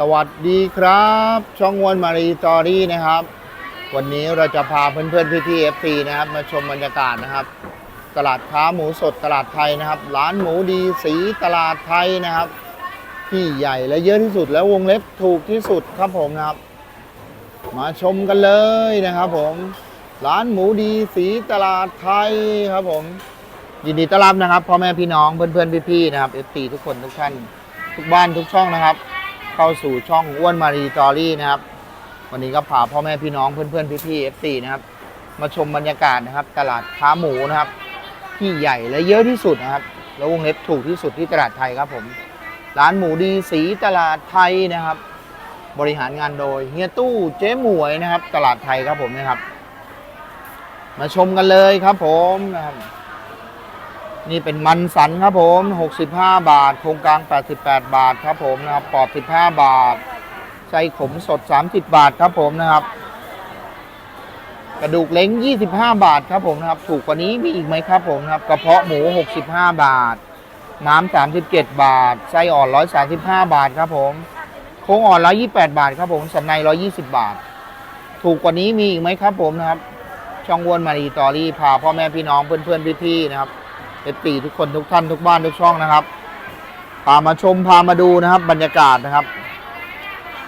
สวัสดีครับ ช่องวันมารีตอรี่นะครับ วันนี้เราจะพาเพื่อนๆพี่ๆเอฟซีนะครับมาชมบรรยากาศนะครับ ตลาดค้าหมูสดตลาดไทยนะครับ ร้านหมูดีสีตลาดไทยนะครับ ที่ใหญ่และเยอะที่สุดแล้ววงเล็บถูกที่สุดครับผมนะครับ มาชมกันเลยนะครับผม ร้านหมูดีสีตลาดไทยครับผม ยินดีต้อนรับนะครับพ่อแม่พี่น้องเพื่อนๆพี่ๆนะครับเอฟซีทุกคนทุกท่านทุกบ้านทุกช่องนะครับ เข้าสู่ช่องอ้วนมารีตอรี่นะครับ วันนี้ก็พาพ่อแม่พี่น้องเพื่อนๆพี่ๆเอฟซีนะครับ มาชมบรรยากาศนะครับ ตลาดค้าหมูนะครับ ที่ใหญ่และเยอะที่สุดนะครับ แล้ววงเล็บถูกที่สุดที่ตลาดไทยครับผม ร้านหมูดีสีตลาดไทยนะครับ บริหารงานโดยเฮียตู้เจ๊หมวยนะครับ ตลาดไทยครับผมนะครับ มาชมกันเลยครับผมนะครับ นี่เป็นมันสันครับผม 65 บาท โครงกลาง 88 บาทครับผมนะครับ ปอด15 บาท ไส้ขมสด 30 บาทครับผมนะครับ กระดูกเล้ง 25 บาทครับผมนะครับ ถูกกว่านี้มีอีกไหมครับผมนะครับ กระเพาะหมู 65 บาท น้ำ 37 บาท ไส้อ่อน 135 บาทครับผม โค้งอ่อน 128 บาทครับผม สันใน 120 บาท ถูกกว่านี้มีอีกไหมครับผมนะครับ ช่องวนมารีตอรี่ พาพ่อแม่พี่น้องเพื่อนๆพี่ๆนะครับ เอฟซีทุกคนทุกท่านทุกบ้านทุกช่องนะครับ พามาชมพามาดูนะครับ บรรยากาศนะครับ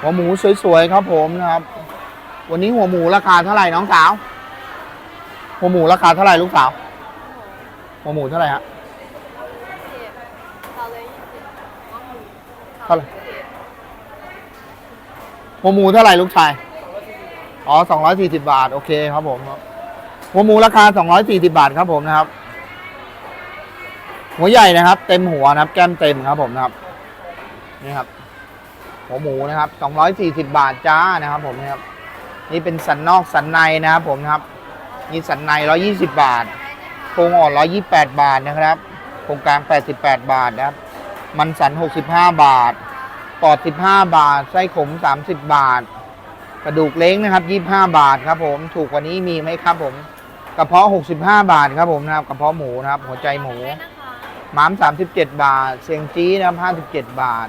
หัวหมูสวยๆครับผมนะครับ วันนี้หัวหมูราคาเท่าไหร่น้องสาว หัวหมูราคาเท่าไหร่ลูกสาว หัวหมูเท่าไหร่ฮะเลยยี่สิบหัวหมูเท่าไหร่หัวหมูเท่าไหร่ลูกชาย อ๋อสองร้อยสี่สิบาท โอเคครับผมหัวหมูราคาสองร้อยสี่สิบาทครับผมนะครับ หัวใหญ่นะครับ เต็มหัวนะครับ แก้มเต็มครับผมนะครับ นี่ครับ หัวหมูนะครับสองร้อยสี่สิบาทจ้านะครับ ผมนะครับ นี่เป็นสันนอกสันในนะครับผมนะครับนี่สันในร้อยี่สิบาทโครงอ่อนร้อยี่แปดบาทนะครับโครงกลางแปดสิบแปดบาทนะครับ มันสันหกสิบห้าบาท ปอดสิบห้าบาท ไส้ขมสามสิบบาท กระดูกเล้งนะครับยี่ห้าบาทครับผม ถูกกว่านี้มีไหมครับผม กระเพาะหกสิบห้าบาทครับผมนะครับ กระเพาะหมูนะครับ หัวใจหมู หมามสามสิบเจ็ดบาท เสียงจี้นะครับห้าสิบเจ็ดบาท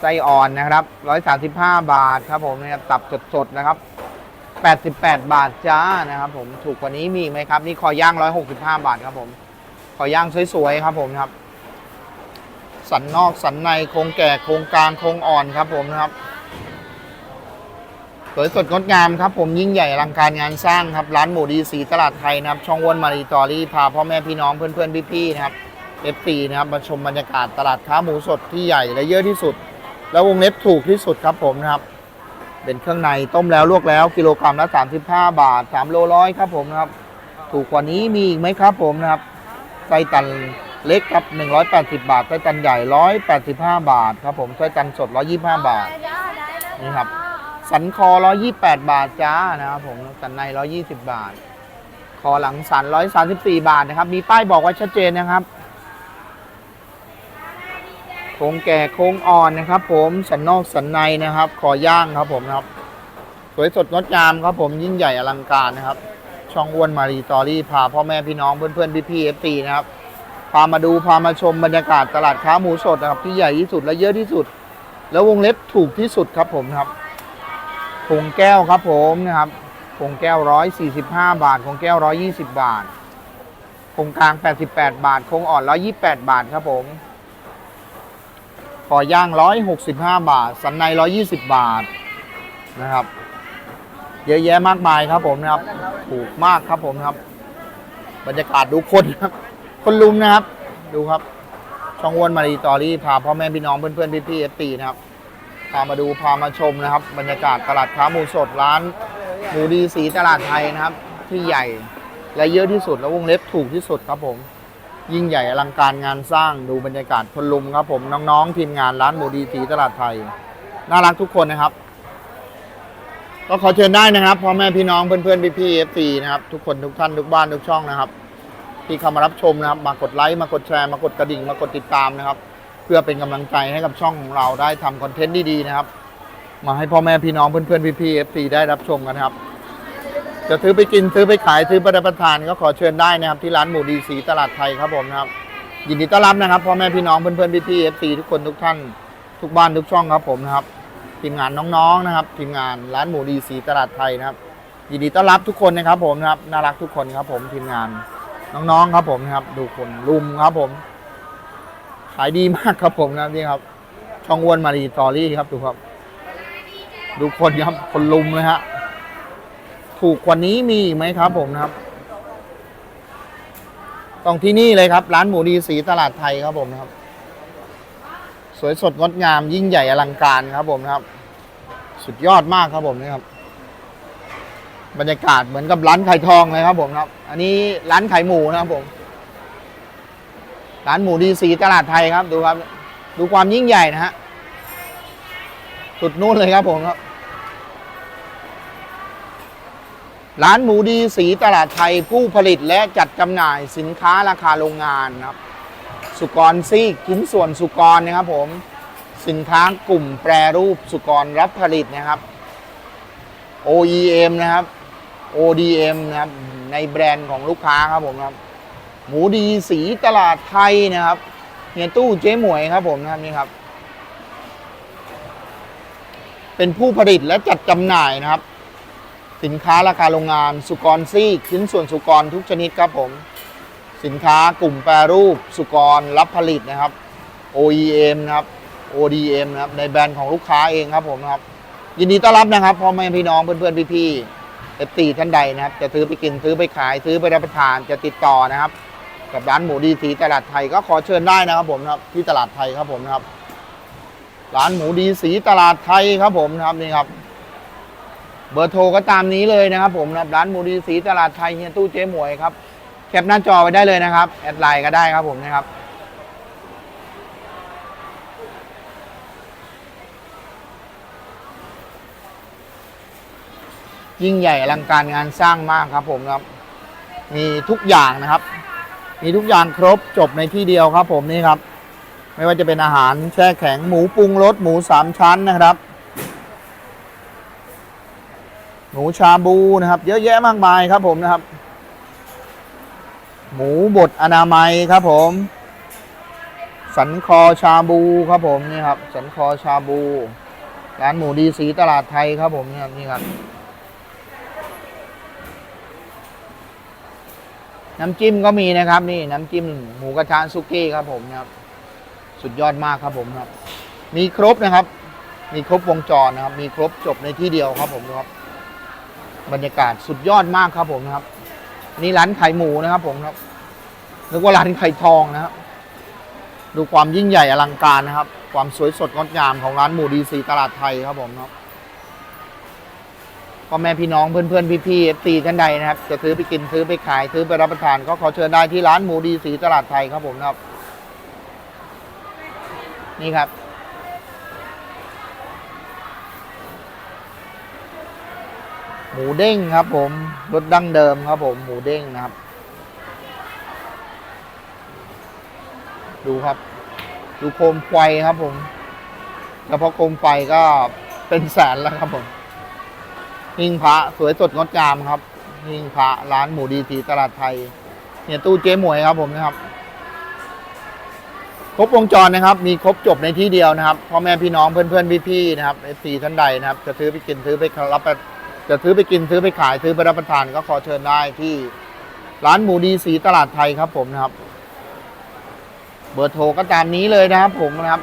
ไส้อ่อนนะครับร้อยสามสิบห้าบาทครับผมนะครับตับสดๆนะครับแปดสิบแปดบาทจ้านะครับ ผมถูกกว่านี้มีไหมครับ นี่คอย่างร้อยหกสิบห้าบาทครับผมคอย่างสวยๆครับผมนะครับ สันนอกสันในโครงแก่โครงกลางโครงอ่อนครับผมนะครับสวยสดงดงามครับผมยิ่งใหญ่อลังการงานสร้างครับ ร้านหมูดีสีตลาดไทยนะครับ ช่องวนมารีตอรี่พาพ่อแม่พี่น้องเพื่อนๆพี่ๆนะครับ เอฟซีนะครับมาชมบรรยากาศตลาดค้าหมูสดที่ใหญ่และเยอะที่สุด แล้ววงเล็บถูกที่สุดครับผมนะครับ เป็นเครื่องในต้มแล้วลวกแล้วกิโลกรัมละ35 บาท3โลร้อยครับผมนะครับ ถูกกว่านี้มีอีกไหมครับผมนะครับไส้ตันเล็กครับ 180 บาทไส้ตันใหญ่ 185 บาทครับผมไส้ตันสด 125 บาทนี่ครับสันคอ 128 บาทจ้านะครับผมสันใน 120 บาท คอหลังสัน 134 บาทนะครับ มีป้ายบอกไว้ชัดเจนนะครับ โครงแก่โครงอ่อนนะครับ ผมสันนอกสันในนะครับคอย่างครับผมครับ สวยสดงดงามครับผมยิ่งใหญ่อลังการนะครับ ช่องอ้วนมารีตอรี่พาพ่อแม่พี่น้องเพื่อนเพื่อนพี่พี่เอฟซีนะครับพามาดูพามาชมบรรยากาศตลาดค้าหมูสดนะครับ ที่ใหญ่ที่สุดและเยอะที่สุด แล้ววงเล็บถูกที่สุดครับผมครับผงแก้วครับผมนะครับผงแก้วร้อยสี่สิบห้าบาทผงแก้วร้อยยี่สิบบาทผงกลางแปดสิบแปดบาทคงอ่อนร้อยยี่แปดบาทครับผม คอย่างร้อยหกสิบห้าบาท สันในร้อยยี่สิบบาทนะครับ เยอะแยะมากมายครับผมนะครับ ถูกมากครับผมนะครับ บรรยากาศดูคนครับ คนลุมนะครับ ดูครับ ช่องวนมารีตอรี่พาพ่อแม่พี่น้องเพื่อนๆพี่ๆเอฟซีนะครับ พามาดูพามาชมนะครับ บรรยากาศตลาดค้าหมูสดร้านหมูดีสีตลาดไทยนะครับ ที่ใหญ่และเยอะที่สุดและวงเล็บถูกที่สุดครับผม ยิ่งใหญ่อลังการงานสร้างดูบรรยากาศคนลุมครับผมน้องๆ ทีมงานร้านหมูดีสีตลาดไทย น่ารักทุกคนนะครับ ก็ขอเชิญได้นะครับพ่อแม่พี่น้องเพื่อนๆพี่ๆเอฟซีนะครับทุกคนทุกท่านทุกบ้านทุกช่องนะครับ ที่เข้ามารับชมนะครับ มากดไลค์มากดแชร์มากดกระดิ่งมากดติดตามนะครับ เพื่อเป็นกำลังใจให้กับช่องของเราได้ทำคอนเทนต์ดีๆนะครับ มาให้พ่อแม่พี่น้องเพื่อนๆพี่ๆเอฟซีได้รับชมกันครับ จะซื้อไปกินซื้อไปขายซื้อไปรับประทานก็ขอเชิญได้นะครับ ที่ร้านหมูดีสีตลาดไทยครับผมนะครับ ยินดีต้อนรับนะครับพ่อแม่พี่น้องเพื่อนๆพี่ๆเอฟซีทุกคนทุกท่านทุกบ้านทุกช่องครับผมนะครับ ทีมงานน้องๆนะครับ ทีมงานร้านหมูดีสีตลาดไทยนะครับ ยินดีต้อนรับทุกคนนะครับ ผมนะครับน่ารักทุกคนครับผมทีมงานน้องๆครับผมนะครับดูคนลุมครับผมขายดีมากครับผมนะนี่ครับ ช่องอ้วนมารีตอรี่ครับดูครับ ดูคนครับคนลุมเลยฮะ ถูกกว่านี้มีอีกไหมครับผมนะครับต้องที่นี่เลยครับ ร้านหมูดีสีตลาดไทยครับผมนะครับ สวยสดงดงามยิ่งใหญ่อลังการครับผมนะครับ สุดยอดมากครับผมนี่ครับ บรรยากาศเหมือนกับร้านไข่ทองเลยครับผมครับ อันนี้ร้านไข่หมูนะครับผม ร้านหมูดีสีตลาดไทยครับดูครับ ดูความยิ่งใหญ่นะฮะสุดนู่นเลยครับผมครับ ร้านหมูดีสีตลาดไทยผู้ผลิตและจัดจำหน่ายสินค้าราคาโรงงานนะครับ สุกรซีกชิ้นส่วนสุกรนะครับผมสินค้ากลุ่มแปรรูปสุกรรับผลิตนะครับ OEM นะครับ ODM นะครับในแบรนด์ของลูกค้าครับผมครับ หมูดีสีตลาดไทยนะครับเฮียตู้เจ๊หมวยครับผมนะครับนี่ครับ เป็นผู้ผลิตและจัดจำหน่ายนะครับ สินค้าราคาโรงงาน สุกรซีกชิ้นส่วนสุกรทุกชนิดครับผม สินค้ากลุ่มแปรรูปสุกรรับผลิตนะครับ OEM นะครับ ODM นะครับในแบรนด์ของลูกค้าเองครับผมนะครับ ยินดีต้อนรับนะครับพ่อแม่พี่น้องเพื่อนๆพี่ๆเอฟซีท่านใดนะครับ จะซื้อไปกินซื้อไปขายซื้อไปรับประทานจะติดต่อนะครับ กับร้านหมูดีสีตลาดไทยก็ขอเชิญได้นะครับผมนะครับที่ตลาดไทยครับผมนะครับ ร้านหมูดีสีตลาดไทยครับผมนะครับนี่ครับ เบอร์โทรก็ตามนี้เลยนะครับ ผมนะร้านมูดีสีตลาดไทยเฮียตู้เจ๊หมวยครับแคปหน้าจอไว้ได้เลยนะครับ แอดไลน์ก็ได้ครับผมนะครับยิ่งใหญ่อลังการงานสร้างมากครับผมครับ มีทุกอย่างนะครับ มีทุกอย่างครบจบในที่เดียวครับผมนี่ครับ ไม่ว่าจะเป็นอาหารแช่แข็งหมูปรุงรสหมูสามชั้นนะครับ หมูชาบูนะครับ เยอะแยะมากมายครับผมนะครับ หมูบดอนามัยครับผม สันคอชาบูครับผมนี่ครับ สันคอชาบู ร้านหมูดีสีตลาดไทยครับผมนี่ครับนี่ครับน้ำจิ้มก็มีนะครับ นี่น้ำจิ้มหมูกระทะซุกี้ครับผมนะครับ สุดยอดมากครับผมครับ มีครบนะครับ มีครบวงจรนะครับ มีครบจบในที่เดียวครับผมนะครับ บรรยากาศสุดยอดมากครับผมนะครับ นี่ร้านไข่หมูนะครับ ผมครับนึกว่าร้านไข่ทองนะครับ ดูความยิ่งใหญ่อลังการนะครับ ความสวยสดงดงามของร้านหมูดีสีตลาดไทยครับผมครับพ่อแม่พี่น้องเพื่อนๆพี่ๆเอฟซีท่านใดนะครับ จะซื้อไปกินซื้อไปขายซื้อไปรับประทาน ก็ขอเชิญได้ที่ร้านหมูดีสีตลาดไทยครับผมครับ นี่ครับ หมูเด้งครับผมรสดั้งเดิมครับผมหมูเด้งนะครับ ดูครับ ดูโคมไฟครับผมเฉพาะโคมไฟก็เป็นแสนแล้วครับผมหิ้งพระสวยสดงดงามครับหิ้งพระร้านหมูดีสีตลาดไทย เนี่ยตู้เจ๊หมวยครับผมนะครับ ครบวงจรนะครับ มีครบจบในที่เดียวนะครับพ่อแม่พี่น้องเพื่อนๆพี่ๆนะครับเอฟซีท่านใดนะครับ จะซื้อไปกินซื้อไปรับป จะซื้อไปกินซื้อไปขายซื้อไปรับประทานก็ขอเชิญได้ที่ร้านหมูดีสีตลาดไทยครับผมนะครับ เบอร์โทรก็ตามนี้เลยนะครับ ผมนะครับ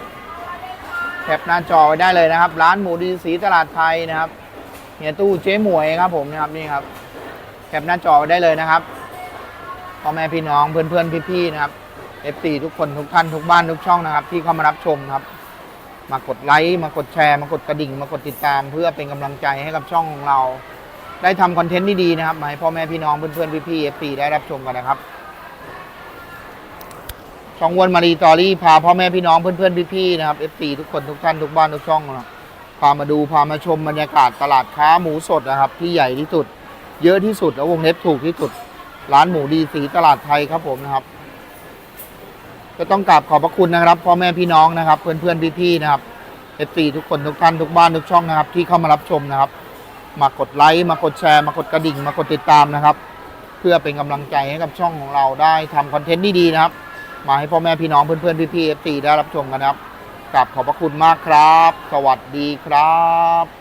แคปหน้าจอไว้ได้เลยนะครับ ร้านหมูดีสีตลาดไทยนะครับเฮียตู้เจ๊หมวยครับ ผมนะครับนี่ครับแคปหน้าจอไว้ได้เลยนะครับพ่อแม่พี่น้องเพื่อนๆพี่ๆนะครับเอฟซีทุกคนทุกท่านทุกบ้านทุกช่องนะครับ ที่เข้ามารับชมครับ มากดไลค์มากดแชร์ มากดกระดิ่ง มากดติดตาม เพื่อเป็นกำลังใจให้กับช่องของเรา ได้ทำคอนเทนต์ดีๆนะครับมาให้พ่อแม่พี่น้องเพื่อนๆพี่ๆเอฟซีได้รับชมกันนะครับช่องวนมารีตอรี่พาพ่อแม่พี่น้องเพื่อนๆพี่ๆนะครับเอฟซีทุกคนทุกท่านทุกบ้านทุกช่องนะครับพามาดูพามาชมบรรยากาศตลาดค้าหมูสดนะครับ ที่ใหญ่ที่สุด เยอะที่สุดและวงเล็บถูกที่สุด ร้านหมูดีสีตลาดไทยครับผมนะครับ ก็ต้องกราบขอบพระคุณนะครับพ่อแม่พี่น้องนะครับ เพื่อนเพื่อนพี่พี่ๆนะครับเอฟซีทุกคนทุกท่านทุกบ้านทุกช่องนะครับ ที่เข้ามารับชมนะครับ มากดไลค์มากดแชร์ มากดกระดิ่ง มากดติดตามนะครับ เพื่อเป็นกำลังใจให้กับช่องของเราได้ทำคอนเทนต์ดีๆนะครับ มาให้พ่อแม่พี่น้องเพื่อนเพื่อนพี่พี่เอฟซีได้รับชมกันนะครับกับขอบพระคุณมากครับ สวัสดีครับ